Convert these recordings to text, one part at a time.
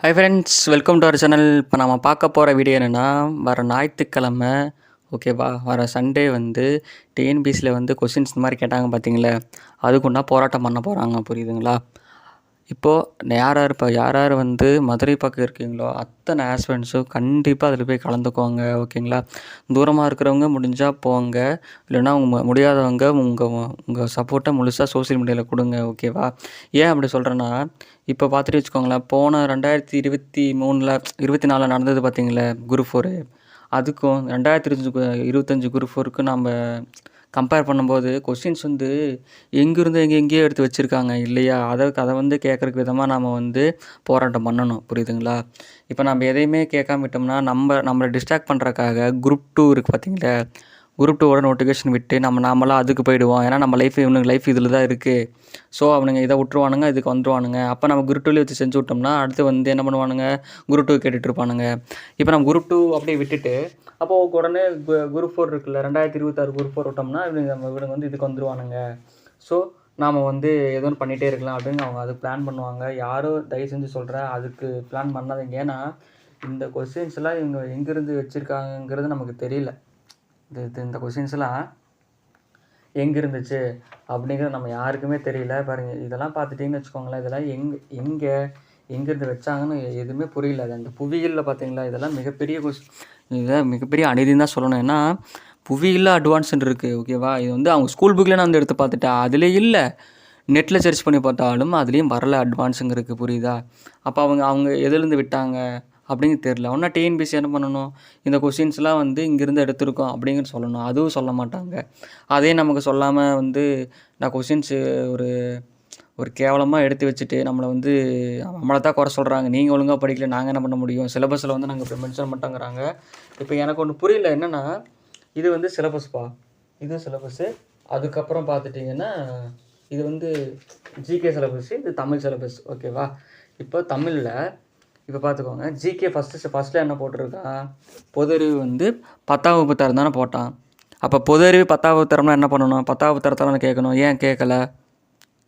Hi friends welcome to our channel இப்போ நம்ம பார்க்க போகிற வீடியோ என்னென்னா வர ஞாயிற்றுக்கிழமை ஓகேவா வர சண்டே வந்து டிஎன்பிசியில் வந்து கொஷின்ஸ் இந்த மாதிரி கேட்டாங்க பார்த்தீங்களா அதுக்குன்னா போராட்டம் பண்ண போகிறாங்க புரியுதுங்களா? இப்போது யார் யார் இப்போ யார் யார் வந்து மதுரை பக்கம் இருக்கீங்களோ அத்தனை ஆஸ்பென்ஸும் கண்டிப்பாக அதில் போய் கலந்துக்கோங்க ஓகேங்களா? தூரமாக இருக்கிறவங்க முடிஞ்சால் போங்க. இல்லைன்னா உங்கள் முடியாதவங்க உங்கள் உங்கள் சப்போர்ட்டை முழுசாக சோஷியல் மீடியாவில் கொடுங்க ஓகேவா ஏன் அப்படி சொல்கிறேன்னா இப்போ பார்த்துட்டு வச்சுக்கோங்களேன் போன ரெண்டாயிரத்தி இருபத்தி மூணில் இருபத்தி நாலில் நடந்தது பார்த்தீங்களே குரு ஃபோரு அதுக்கும் ரெண்டாயிரத்தி இருபத்தஞ்சு இருபத்தஞ்சி குரு ஃபோருக்கும் நம்ம கம்பேர் பண்ணும்போது கொஷின்ஸ் வந்து எங்கேருந்து எங்கே எங்கேயோ எடுத்து வச்சுருக்காங்க இல்லையா? அதை அதை வந்து கேட்குறக்கு விதமாக நாம் வந்து போராட்டம் பண்ணணும். புரியுதுங்களா? இப்போ நம்ம எதையுமே கேட்காம விட்டோம்னா நம்ம நம்மளை டிஸ்ட்ராக்ட் பண்ணுறக்காக குரூப் டூ இருக்குது பார்த்தீங்களா குரூப் டூவோட நோட்டிஃபிகேஷன் விட்டு நம்ம நாமளாக அதுக்கு போயிடுவோம். ஏன்னா நம்ம லைஃப் இவனுக்கு லைஃப் இதில் தான் இருக்குது ஸோ அவனுங்க இதை விட்ருவானுங்க இதுக்கு வந்துருவானுங்க. அப்போ நம்ம குரூப் டூலேயே வச்சு செஞ்சு விட்டோம்னா அடுத்து வந்து என்ன பண்ணுவானுங்க? குரூப் டூ கேட்டுட்ருப்பானுங்க இப்போ நம்ம குரூப் டூ அப்படியே விட்டுட்டு அப்போது உடனே குரூப் ஃபோர் இருக்குல்ல ரெண்டாயிரத்தி இருபத்தாறு குரூப் ஃபோர் விட்டோம்னா இவனுங்க நம்ம இவனுங்க வந்து இதுக்கு வந்துருவானுங்க. ஸோ நாம் வந்து ஏதோ ஒன்று பண்ணிகிட்டே இருக்கலாம் அப்படின்னு அவங்க அதுக்கு பிளான் பண்ணுவாங்க. யாரும் தயவு செஞ்சு சொல்கிறேன் அதுக்கு பிளான் பண்ணாதீங்க. ஏன்னா இந்த கொஸ்டின்ஸ்லாம் இவங்க எங்கேருந்து வச்சுருக்காங்கங்கிறது நமக்கு தெரியல. இது இது இந்த கொஷின்ஸ்லாம் எங்கே இருந்துச்சு அப்படிங்கிறது நம்ம யாருக்குமே தெரியல. பாருங்க இதெல்லாம் பார்த்துட்டிங்கன்னு வச்சுக்கோங்களேன் இதெல்லாம் எங்கே எங்கே எங்கேருந்து வச்சாங்கன்னு எதுவுமே புரியல. அது அந்த புவியியலில் பார்த்தீங்களா? இதெல்லாம் மிகப்பெரிய கொஷின் இதை மிகப்பெரிய அநீதின்னு தான் சொல்லணும். ஏன்னா புவியில் அட்வான்ஸ்ன்னு இருக்குது ஓகேவா இது வந்து அவங்க ஸ்கூல் புக்கில் நான் வந்து எடுத்து பார்த்துட்டேன். அதில் இல்லை. நெட்டில் சர்ச் பண்ணி பார்த்தாலும் அதுலேயும் வரல அட்வான்ஸுங்க இருக்குது புரியுதா? அப்போ அவங்க அவங்க எதுலேருந்து விட்டாங்க? அப்படிங்கிறது தெரில ஒன்றா டிஎன்பிசி என்ன பண்ணணும்? இந்த கொஷின்ஸ்லாம் வந்து இங்கேருந்து எடுத்திருக்கோம் அப்படிங்கிறது சொல்லணும். அதுவும் சொல்ல மாட்டாங்க. அதே நமக்கு சொல்லாமல் வந்து நான் கொஷின்ஸு ஒரு ஒரு கேவலமாக எடுத்து வச்சுட்டு நம்மளை வந்து நம்மளை தான் குறை சொல்கிறாங்க நீங்கள் ஒழுங்காக படிக்கல நாங்கள் என்ன பண்ண முடியும்? சிலபஸில் வந்து நாங்கள் இப்போ மென்ஷன் பண்ணிட்டோங்கிறாங்க. இப்போ எனக்கு ஒன்று புரியல. என்னென்னா இது வந்து சிலபஸ்ப்பா இது சிலபஸ்ஸு அதுக்கப்புறம் பார்த்துட்டிங்கன்னா இது வந்து ஜிகே சிலபஸ் இது தமிழ் சிலபஸ் ஓகேவா இப்போ தமிழில் இப்போ பார்த்துக்கோங்க ஜிகே ஃபஸ்ட்டு ஃபஸ்ட்டில் என்ன போட்டிருக்கா? பொது அறிவு வந்து பத்தாம் வகுப்பு தரம் தானே போட்டான். அப்போ பொது அறிவு பத்தாம் வகுப்பு தரம்னா என்ன பண்ணணும்? பத்தாம் வகுப்பு தரத்தானே கேட்கணும். ஏன் கேட்கல?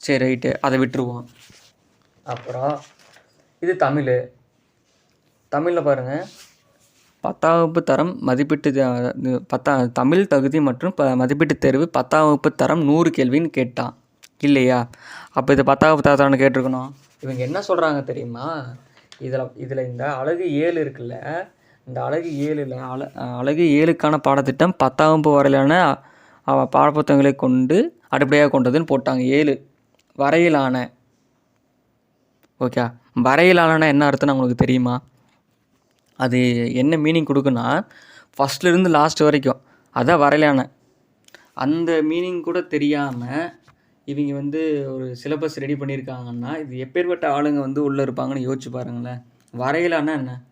சரி ரைட்டு. அதை விட்டுருவோம். அப்புறம் இது தமிழ். தமிழில் பாருங்கள் பத்தாம் வகுப்பு தரம் மதிப்பீட்டு பத்தா தமிழ் தகுதி மற்றும் ப மதிப்பீட்டு தேர்வு பத்தாம் வகுப்பு தரம் நூறு கேள்வின்னு கேட்டான். இல்லையா? அப்போ இது பத்தாம் வகுப்பு தரத்தான்னு கேட்டிருக்கணும். இவங்க என்ன சொல்கிறாங்க தெரியுமா? இதில் இதில் இந்த அழகு ஏழு இருக்குல்ல இந்த அழகு ஏழில் அழ அழகு ஏழுக்கான பாடத்திட்டம் பத்தாம் வகுப்பு வரையிலான பாடப்புத்தகங்களை கொண்டு அடிப்படையாக கொண்டதுன்னு போட்டாங்க. ஏழு. வரையிலான. ஓகே. வரையிலான என்ன அர்த்தம்னு உங்களுக்கு தெரியுமா? அது என்ன மீனிங் கொடுக்குன்னா ஃபஸ்ட்லேருந்து லாஸ்ட் வரைக்கும் அதான் வரையிலான. அந்த மீனிங் கூட தெரியாமல் இவங்க வந்து ஒரு சிலபஸ் ரெடி பண்ணியிருக்காங்கன்னா இது எப்பேற்பட்ட ஆளுங்க வந்து உள்ளே இருப்பாங்கன்னு யோசிச்சு பாருங்களேன். வரையிலானா என்ன?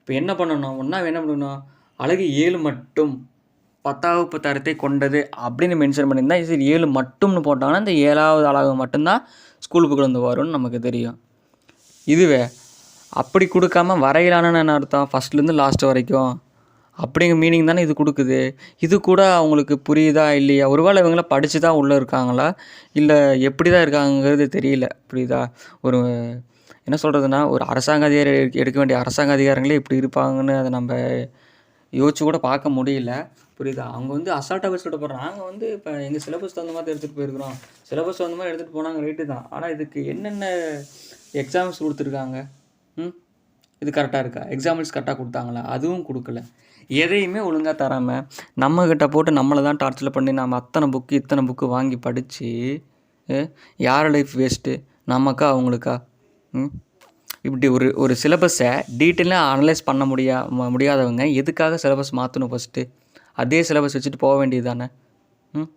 இப்போ என்ன பண்ணணும்? ஒன்றா என்ன பண்ணணும்? அழகு ஏழு மட்டும் பத்தாவது தரத்தை கொண்டது அப்படின்னு மென்ஷன் பண்ணியிருந்தா சரி ஏழு மட்டும்னு போட்டாங்கன்னா இந்த ஏழாவது அழகு மட்டும்தான் ஸ்கூல் புக்கில் வந்து வரும்னு நமக்கு தெரியும். இதுவே அப்படி கொடுக்காம வரையிலானன்னு என்ன அர்த்தம்? ஃபஸ்ட்லேருந்து லாஸ்ட் வரைக்கும். அப்படிங்கிற மீனிங் தானே இது கொடுக்குது? இது கூட அவங்களுக்கு புரியுதா இல்லையா? ஒருவேளை இவங்களாம் படித்து தான் உள்ளே இருக்காங்களா? இல்லை எப்படி தான் இருக்காங்கிறது தெரியல. புரியுதா? ஒரு என்ன சொல்கிறதுனா ஒரு அரசாங்க அதிகாரி எடுக்க வேண்டிய அரசாங்க அதிகாரங்களே இப்படி இருப்பாங்கன்னு அதை நம்ம யோசிச்சு கூட பார்க்க முடியல. புரியுதா? அவங்க வந்து அசால்ட்டாக வச்சு விட நாங்கள் வந்து இப்போ எங்கள் சிலபஸ் தகுந்த மாதிரி எடுத்துகிட்டு போயிருக்கிறோம். சிலபஸ் தகுந்த மாதிரி எடுத்துகிட்டு போனாங்க ரைட்டு தான். ஆனால் இதுக்கு என்னென்ன எக்ஸாம்ஸ் கொடுத்துருக்காங்க? ம்? இது கரெக்டாக இருக்கா? எக்ஸாம்பிள்ஸ் கரெக்டாக கொடுத்தாங்களா? அதுவும் கொடுக்கல. எதையுமே ஒழுங்காக தராமல் நம்மக்கிட்ட போட்டு நம்மளை தான் டார்ச்சர் பண்ணி நம்ம அத்தனை புக்கு இத்தனை புக்கு வாங்கி படித்து யார் லைஃப் வேஸ்ட்டு நமக்கா அவங்களுக்கா? ம்? இப்படி ஒரு ஒரு சிலபஸை டீட்டெயிலாக அனலைஸ் பண்ண முடியா முடியாதவங்க எதுக்காக சிலபஸ் மாற்றணும் ஃபஸ்ட்டு அதே சிலபஸ் வச்சுட்டு போக வேண்டியது தானே ம்?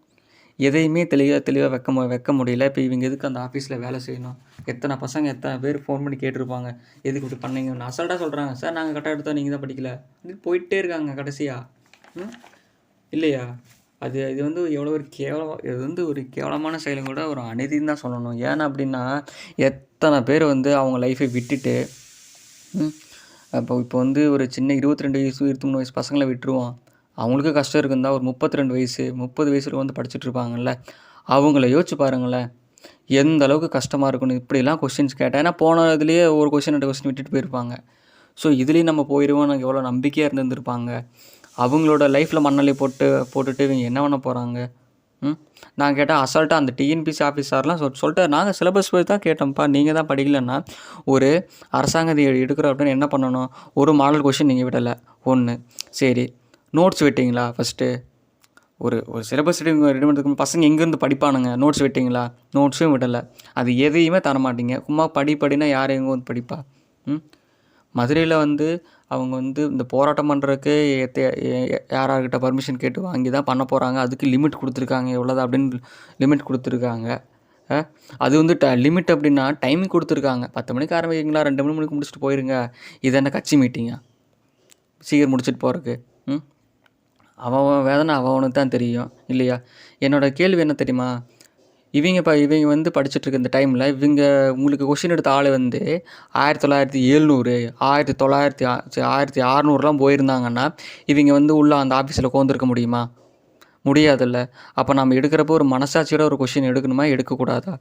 எதையுமே தெளிவாக தெளிவாக வைக்க மு வைக்க முடியல. இப்போ இவங்க எதுக்கு அந்த ஆஃபீஸில் வேலை செய்யணும்? எத்தனை பசங்க எத்தனை பேர் ஃபோன் பண்ணி கேட்டிருப்பாங்க? எதுக்கு இப்படி பண்ணீங்கன்னு அசல்ட்டாக சொல்கிறாங்க சார் நாங்கள் கரெக்டாக எடுத்தோம். நீங்கள் தான் படிக்கல. போயிட்டே இருக்காங்க கடைசியாக ம்? இல்லையா? அது இது வந்து எவ்வளோ ஒரு கேவலம் இது வந்து ஒரு கேவலமான செயலும் கூட ஒரு அநீதின்னு தான் சொல்லணும். ஏன்னா அப்படின்னா எத்தனை பேர் வந்து அவங்க லைஃப்பை விட்டுட்டு அப்போ இப்போ வந்து ஒரு சின்ன இருபத்தி ரெண்டு வயசு இருபத்தி மூணு வயசு பசங்களை விட்டுருவோம். அவங்களுக்கு கஷ்டம் இருக்குந்தா ஒரு முப்பத்தி ரெண்டு வயசு முப்பது வயசில் வந்து படிச்சுட்டு இருப்பாங்கல்ல. அவங்கள யோசிச்சு பாருங்களேன். எந்த அளவுக்கு கஷ்டமாக இருக்கணும் இப்படிலாம் கொஸ்டின்ஸ் கேட்டேன் ஏன்னா போன இதுலேயே ஒரு கொஸ்டின் ரெண்டு கொஸ்டின் விட்டுட்டு போயிருப்பாங்க. ஸோ இதுலேயும் நம்ம போயிடுவோம் நாங்கள் எவ்வளோ நம்பிக்கையாக இருந்திருப்பாங்க அவங்களோட லைஃப்பில் மண்ணலி போட்டு போட்டுட்டு இவங்க என்ன பண்ண போகிறாங்க ம்? நான் கேட்டால் அசால்ட்டாக அந்த டிஎன்பிசி ஆஃபீஸர்லாம் சொல் சொல்லிட்டு நாங்கள் சிலபஸ் போய் தான் கேட்டோம்ப்பா. நீங்கள் தான் படிக்கலன்னா ஒரு அரசாங்கத்தை எடுக்கிறோம் அப்படின்னு என்ன பண்ணணும்? ஒரு மாடல் கொஷின் நீங்கள் விடலை. ஒன்று சரி நோட்ஸ் வெட்டிங்களா ஃபஸ்ட்டு ஒரு ஒரு சிலபஸ் ரெடி ரெடி பண்ணுறதுக்கு பசங்க எங்கேருந்து படிப்பானுங்க? நோட்ஸ் வெட்டிங்களா? நோட்ஸும் விடலை. அது எதையுமே தர மாட்டீங்க. சும்மா படி படினா யார் எங்கே வந்து படிப்பா? ம்? மதுரையில் வந்து அவங்க வந்து இந்த போராட்டம் பண்ணுறதுக்கு யாரார்கிட்ட பர்மிஷன் கேட்டு வாங்கி தான் பண்ண போகிறாங்க அதுக்கு லிமிட் கொடுத்துருக்காங்க. எவ்வளோதான் அப்படின்னு லிமிட் கொடுத்துருக்காங்க. அது வந்து ட லிமிட் அப்படின்னா டைமிங் கொடுத்துருக்காங்க. பத்து மணிக்கு ஆரம்பிக்கிறீங்களா? ரெண்டு மணி மணிக்கு முடிச்சுட்டு போயிருங்க. இது என்ன கட்சி மீட்டிங்கா சீக்கிரம் முடிச்சுட்டு போகிறதுக்கு அவன் அவன் வேதனை அவன் அவனுக்கு தான் தெரியும் இல்லையா? என்னோடய கேள்வி என்ன தெரியுமா? இவங்க இப்போ இவங்க வந்து படிச்சுட்டு இந்த டைமில் இவங்க உங்களுக்கு கொஷின் எடுத்த ஆள் வந்து ஆயிரத்தி தொள்ளாயிரத்தி எழுநூறு ஆயிரத்தி தொள்ளாயிரத்தி ஆ- ஆயிரத்தி அறநூறுலாம் போயிருந்தாங்கன்னா இவங்க வந்து உள்ளே அந்த ஆஃபீஸில் கோந்திருக்க முடியுமா? முடியாதுல்ல. அப்போ நம்ம எடுக்கிறப்போ ஒரு மனசாட்சியோட ஒரு கொஷின் எடுக்கணுமா? எடுக்கக்கூடாதா?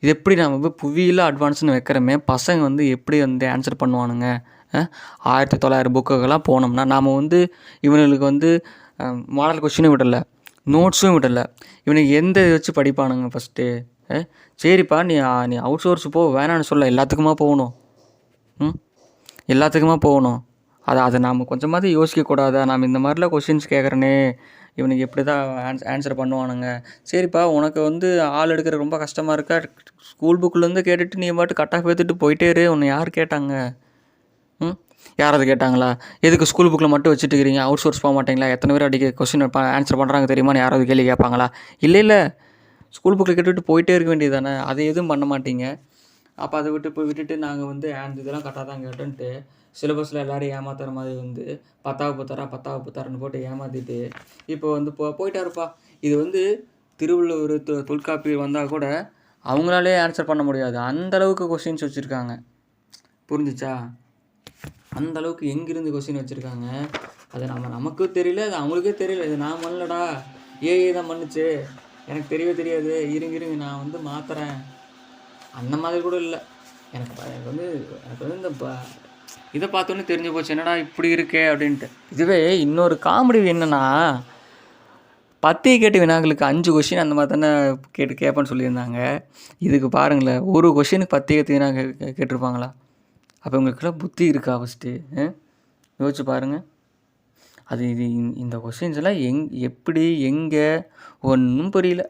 இது எப்படி நம்ம வந்து புவியில் அட்வான்ஸ்னு வைக்கிறோமே பசங்க வந்து எப்படி வந்து ஆன்சர் பண்ணுவானுங்க? ஆயிரத்தி தொள்ளாயிரம் புக்குக்கெல்லாம் போனோம்னா நாம் வந்து இவங்களுக்கு வந்து மாடல் கொஷினும் விடலை. நோட்ஸும் விடலை. இவனுக்கு எந்த இதை வச்சு படிப்பானுங்க ஃபஸ்ட்டு சரிப்பா நீ நீ அவுட் சோர்ஸ் போ வேணான்னு சொல்ல. எல்லாத்துக்குமா போகணும்? ம்? எல்லாத்துக்குமா போகணும்? அதை அதை நாம் கொஞ்சமாவது யோசிக்கக்கூடாதா? நாம் இந்த மாதிரிலாம் கொஷின்ஸ் கேட்குறனே இவனுக்கு எப்படி தான் ஆன்ஸ் ஆன்சர் பண்ணுவானுங்க. சரிப்பா உனக்கு வந்து ஆள் எடுக்கிற ரொம்ப கஷ்டமாக இருக்கா? ஸ்கூல் புக்கிலேருந்து கேட்டுட்டு நீ பாட்டு கட் ஆஃப் எடுத்துகிட்டு போயிட்டே இரு. உன்னை யார் கேட்டாங்க? யாராவது கேட்டாங்களா? எதுக்கு ஸ்கூல் புக்கில் மட்டும் வச்சுட்டுக்கிறீங்க அவுட் சோர்ஸ் போக மாட்டீங்களா? எத்தனை பேர் அடிக்க கொஸ்டின் ஆன்சர் பண்ணுறாங்க தெரியுமான்னு யாராவது கேள்வி கேட்பாங்களா? இல்லை இல்லை. ஸ்கூல் புக்கில் கேட்டுட்டு போயிட்டே இருக்க வேண்டியது தானே அதை எதுவும் பண்ண மாட்டீங்க. அப்போ அதை விட்டு போய் விட்டுட்டு நாங்கள் வந்து ஆன்ஸ் இதெல்லாம் கரெக்டாக தான் கேட்டோன்ட்டு சிலபஸில் எல்லோரும் ஏமாத்துற மாதிரி வந்து பத்தாவது பத்தாரா பத்தாவது புத்தாரன்னு போட்டு ஏமாற்றிட்டு இப்போ வந்து போ போயிட்டாருப்பா. இது வந்து திருவள்ளுவர் தொ தொல்காப்பி வந்தால் கூட அவங்களாலே ஆன்சர் பண்ண முடியாது. அந்தளவுக்கு கொஸ்டின்ஸ் வச்சுருக்காங்க. புரிஞ்சுச்சா? அந்த அளவுக்கு எங்கிருந்து கொஸ்டின் வச்சுருக்காங்க? அது நம்ம நமக்கும் தெரியல அது அவங்களுக்கே தெரியல. இது நான் பண்ணலடா. ஏஏ தான் பண்ணுச்சு. எனக்கு தெரியவே தெரியாது. இருங்க இருங்க நான் வந்து மாத்துறேன். அந்த மாதிரி கூட இல்லை. எனக்கு எனக்கு வந்து எனக்கு வந்து இந்த ப- இதை பார்த்தோன்னே தெரிஞ்சு போச்சு. என்னடா இப்படி இருக்கே அப்படின்ட்டு. இதுவே இன்னொரு காமெடி என்னென்னா பத்தியை கேட்டு வினாக்களுக்கு அஞ்சு கொஷின் அந்த மாதிரி தானே கேட்டு கேட்பேன்னு சொல்லியிருந்தாங்க. இதுக்கு பாருங்களேன் ஒரு கொஷினுக்கு பத்து கேட்டு வினா கே- கேட்டிருப்பாங்களா? அப்போ உங்களுக்குலாம் புத்தி இருக்கா ஃபஸ்ட்டு யோசிச்சு பாருங்கள் அது இது இந்த- இந்த கொஷின்ஸ் எல்லாம் எங் எப்படி எங்கே ஒன்றும் புரியல.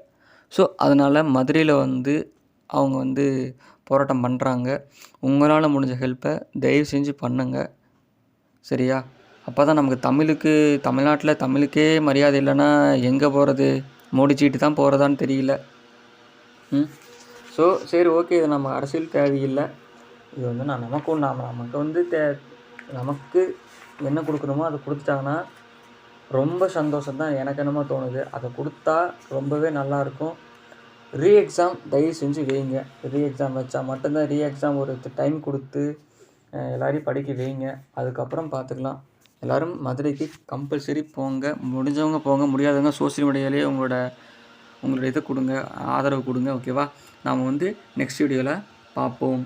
ஸோ அதனால் மதுரையில் வந்து அவங்க வந்து போராட்டம் பண்ணுறாங்க உங்களால் முடிஞ்ச ஹெல்ப்பை தயவு செஞ்சு பண்ணுங்கள் சரியா? அப்போ தான் நமக்கு தமிழுக்கு தமிழ்நாட்டில் தமிழுக்கே மரியாதை இல்லைன்னா எங்கே போகிறது மோடி தான் போகிறதான்னு தெரியல. ம்? ஸோ சரி ஓகே இது நம்ம அரசியல் தேவையில்லை. இது வந்து நான் நமக்கும் நாம் நமக்கு வந்து தே நமக்கு என்ன கொடுக்கணுமோ அதை கொடுத்துட்டாங்கன்னா ரொம்ப சந்தோஷம் தான் எனக்கு என்னமோ தோணுது. அதை கொடுத்தா ரொம்பவே நல்லாயிருக்கும். ரீ எக்ஸாம் தயவு செஞ்சு வைங்க. ரீ எக்ஸாம் வச்சா மட்டும்தான் ரீ எக்ஸாம் ஒரு டைம் கொடுத்து எல்லோரையும் எல்லாரையும் படிக்க வைங்க. அதுக்கப்புறம் பார்த்துக்கலாம். எல்லோரும் மதுரைக்கு கம்பல்சரி போங்க. முடிஞ்சவங்க போங்க. முடியாதவங்க சோஷியல் மீடியாலேயே உங்களோட உங்களோட இதை கொடுங்க. ஆதரவு கொடுங்க. ஓகேவா நாம் வந்து நெக்ஸ்ட் வீடியோவில் பார்ப்போம்.